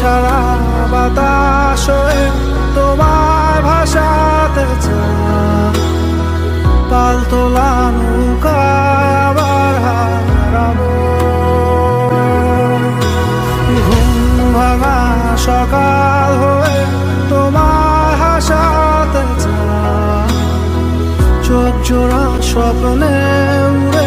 ছাড়া বাতাস তোমার ভাষাতে চায়। পালতোলা নৌকায় আবার হারাবো। ঘুম ভাঙা সকাল হয়ে তোমার হাসাতে চোখ জোড়া স্বপ্নে উড়ে